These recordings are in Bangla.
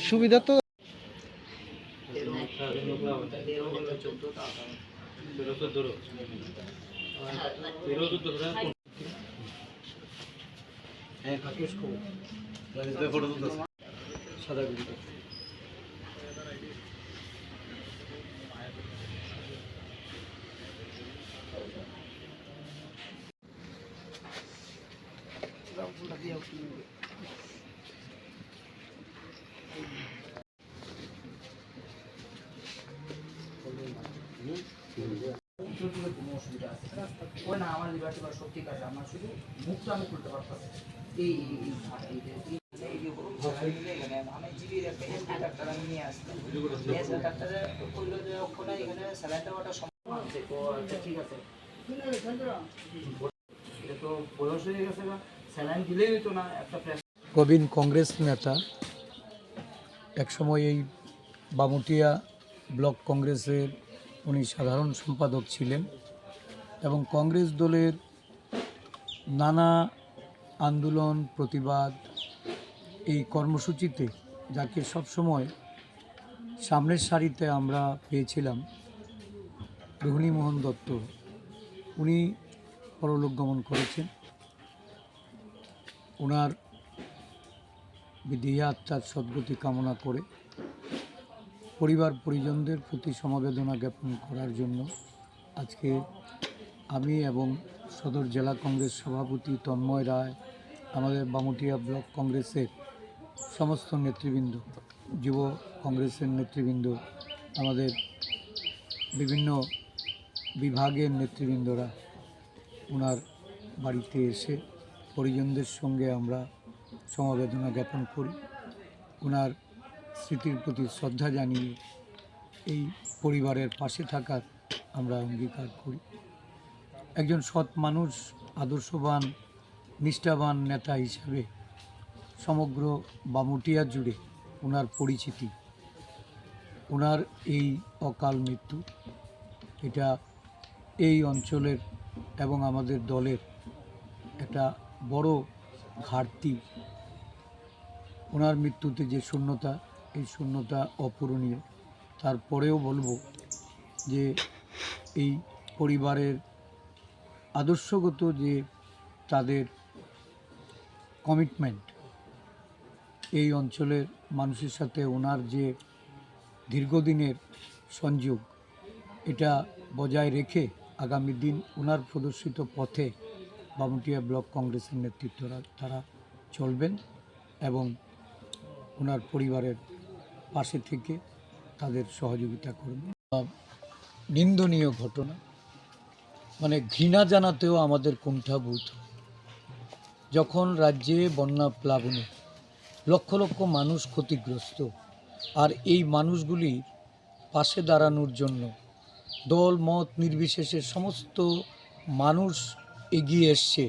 সুবিধা তো হ্যাঁ কাকুস ফটো তুলতেছে সাদা গুলিতে ওই না আমার লিবার্টি বা সব আছে আমার শুধু মুখটা আমি খুলতে পারতাম এই আছে আচ্ছা আছে হয়ে প্রবীণ কংগ্রেস নেতা একসময় এই বামুটিয়া ব্লক কংগ্রেসের উনি সাধারণ সম্পাদক ছিলেন এবং কংগ্রেস দলের নানা আন্দোলন, প্রতিবাদ, এই কর্মসূচিতে যাকে সবসময় সামনের সারিতে আমরা পেয়েছিলাম মোহন দত্ত। উনি পরলোক গমন করেছেন। ওনার বিদেহী আত্মার সদ্গতি কামনা করে পরিবার পরিজনদের প্রতি সমবেদনা জ্ঞাপন করার জন্য আজকে আমি এবং সদর জেলা কংগ্রেস সভাপতি তন্ময় রায়, আমাদের বামুটিয়া ব্লক কংগ্রেসের সমস্ত নেতৃবৃন্দ, যুব কংগ্রেসের নেতৃবৃন্দ, আমাদের বিভিন্ন বিভাগের নেতৃবৃন্দরা ওনার বাড়িতে এসে পরিজনদের সঙ্গে আমরা সমবেদনা জ্ঞাপন করি। ওনার স্মৃতির প্রতি শ্রদ্ধা জানিয়ে এই পরিবারের পাশে থাকার আমরা অঙ্গীকার করি। একজন সৎ মানুষ, আদর্শবান, নিষ্ঠাবান নেতা হিসাবে সমগ্র বামুটিয়া জুড়ে ওনার পরিচিতি, ওনার এই অকাল মৃত্যু, এটা এই অঞ্চলের এবং আমাদের দলের একটা বড় ঘাটতি। ওনার মৃত্যুতে যে শূন্যতা এই শূন্যতা অপূরণীয়। তারপরেও বলব যে এই পরিবারের আদর্শগত যে তাদের কমিটমেন্ট এই অঞ্চলের মানুষের সাথে ওনার যে দীর্ঘদিনের সংযোগ, এটা বজায় রেখে আগামী দিন ওনার প্রদর্শিত পথে বামুটিয়া ব্লক কংগ্রেসের নেতৃত্বরা তারা চলবেন এবং ওনার পরিবারের পাশে থেকে তাদের সহযোগিতা করবেন আহ, নিন্দনীয় ঘটনা। মানে ঘৃণা জানাতেও আমাদের কুণ্ঠাবোধ। যখন রাজ্যে বন্যা প্লাবনে লক্ষ লক্ষ মানুষ ক্ষতিগ্রস্ত আর এই মানুষগুলি পাশে দাঁড়ানোর জন্য দল মত নির্বিশেষে সমস্ত মানুষ এগিয়ে এসছে।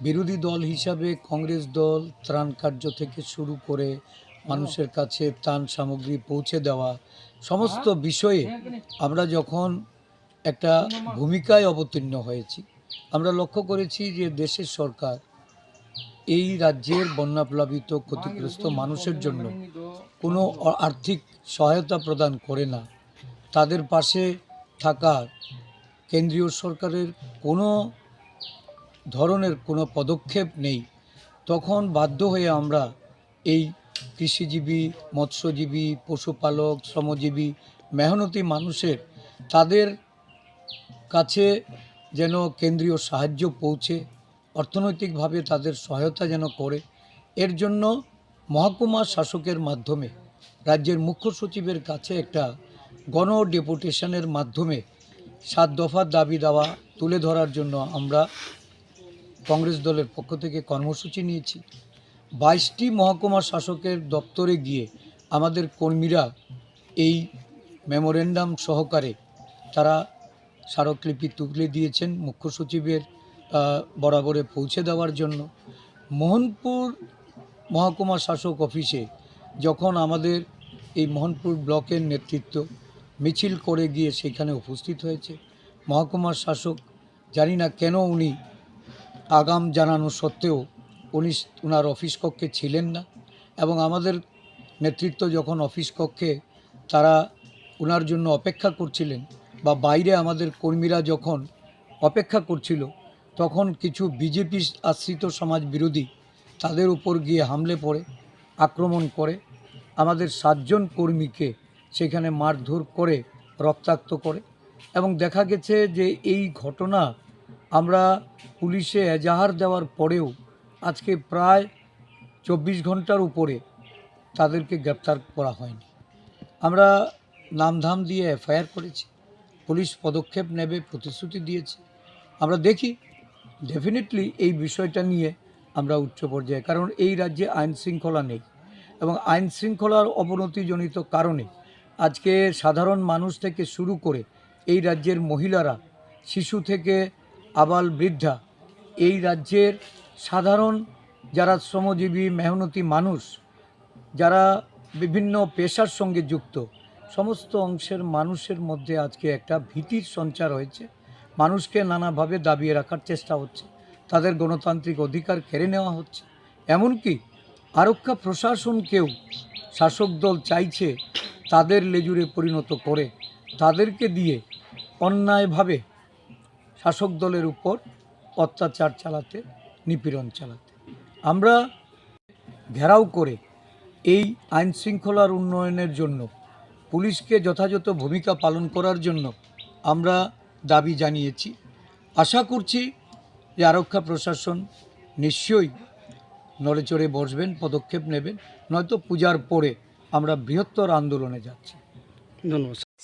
বিরোধী দল হিসাবে কংগ্রেস দল ত্রাণ কার্য থেকে শুরু করে মানুষের কাছে ত্রাণ সামগ্রী পৌঁছে দেওয়া, সমস্ত বিষয়ে আমরা যখন একটা ভূমিকায় অবতীর্ণ হয়েছি, আমরা লক্ষ্য করেছি যে দেশের সরকার এই রাজ্যের বন্যাপ্লাবিত ক্ষতিগ্রস্ত মানুষের জন্য কোনো আর্থিক সহায়তা প্রদান করে না। তাদের পাশে থাকা কেন্দ্রীয় সরকারের কোনো ধরনের কোনো পদক্ষেপ নেই। তখন বাধ্য হয়ে আমরা এই কৃষিজীবী, মৎস্যজীবী, পশুপালক, শ্রমজীবী, মেহনতি মানুষের, তাদের কাছে যেন কেন্দ্রীয় সাহায্য পৌঁছে, অর্থনৈতিকভাবে তাদের সহায়তা যেন করে। এর জন্য মহকুমা শাসকের মাধ্যমে, রাজ্যের মুখ্য সচিবের কাছে একটা গণ ডেপুটেশনের মাধ্যমে সাত দফার দাবি দাওয়া তুলে ধরার জন্য আমরা কংগ্রেস দলের পক্ষ থেকে কর্মসূচি নিয়েছি। বাইশটি মহকুমা শাসকের দপ্তরে গিয়ে আমাদের কর্মীরা এই মেমোরেন্ডাম সহকারে তারা স্মারকলিপি তুলে দিয়েছেন মুখ্য সচিবের বরাবরে পৌঁছে দেওয়ার জন্য। মোহনপুর মহকুমা শাসক অফিসে যখন আমাদের এই মোহনপুর ব্লকের নেতৃত্ব মিছিল করে গিয়ে সেখানে উপস্থিত হয়েছে, মহকুমার শাসক জানি না কেন উনি আগাম জানানো সত্ত্বেও উনি ওনার অফিস কক্ষে ছিলেন না এবং আমাদের নেতৃত্ব যখন অফিস কক্ষে তারা ওনার জন্য অপেক্ষা করছিলেন বা বাইরে আমাদের কর্মীরা যখন অপেক্ষা করছিল, তখন কিছু বিজেপি আশ্রিত সমাজ বিরোধী তাদের উপর গিয়ে হামলে পড়ে, আক্রমণ করে, আমাদের সাতজন কর্মীকে সেখানে মারধর করে, রক্তাক্ত করে এবং দেখা গেছে যে এই ঘটনা আমরা পুলিশে এজাহার দেওয়ার পরেও আজকে প্রায় চব্বিশ ঘণ্টার উপরে তাদেরকে গ্রেপ্তার করা হয়নি। আমরা নামধাম দিয়ে এফআইআর করেছি, পুলিশ পদক্ষেপ নেবে, প্রতিশ্রুতি দিয়েছে। আমরা দেখি ডেফিনেটলি এই বিষয়টা নিয়ে আমরা উচ্চ পর্যায়ে, কারণ এই রাজ্যে আইন শৃঙ্খলা নেই এবং আইন শৃঙ্খলার অবনতিজনিত কারণে আজকে সাধারণ মানুষ থেকে শুরু করে এই রাজ্যের মহিলারা, শিশু থেকে আবাল বৃদ্ধা এই রাজ্যের সাধারণ যারা শ্রমজীবী, মেহনতি মানুষ, যারা বিভিন্ন পেশার সঙ্গে যুক্ত, সমস্ত অংশের মানুষের মধ্যে আজকে একটা ভীতির সঞ্চার হয়েছে। মানুষকে নানাভাবে দাবিয়ে রাখার চেষ্টা হচ্ছে। তাদের গণতান্ত্রিক অধিকার কেড়ে নেওয়া হচ্ছে। এমনকি আরক্ষা প্রশাসনকেও শাসক দল চাইছে তাদের লেজুরে পরিণত করে। তাদেরকে দিয়ে অন্যায়ভাবে শাসক দলের উপর অত্যাচার চালাতে। নিপীড়ন চালাতে। আমরা ঘেরাও করে এই আইন শৃঙ্খলার উন্নয়নের জন্য, পুলিশকে যথাযথ ভূমিকা পালন করার জন্য আমরা দাবি জানিয়েছি। আশা করছি যে আরক্ষা প্রশাসন নিশ্চয়ই নড়েচড়ে বসবেন, পদক্ষেপ নেবেন, নয়তো পূজার পরে আমরা বৃহত্তর আন্দোলনে যাচ্ছি। ধন্যবাদ।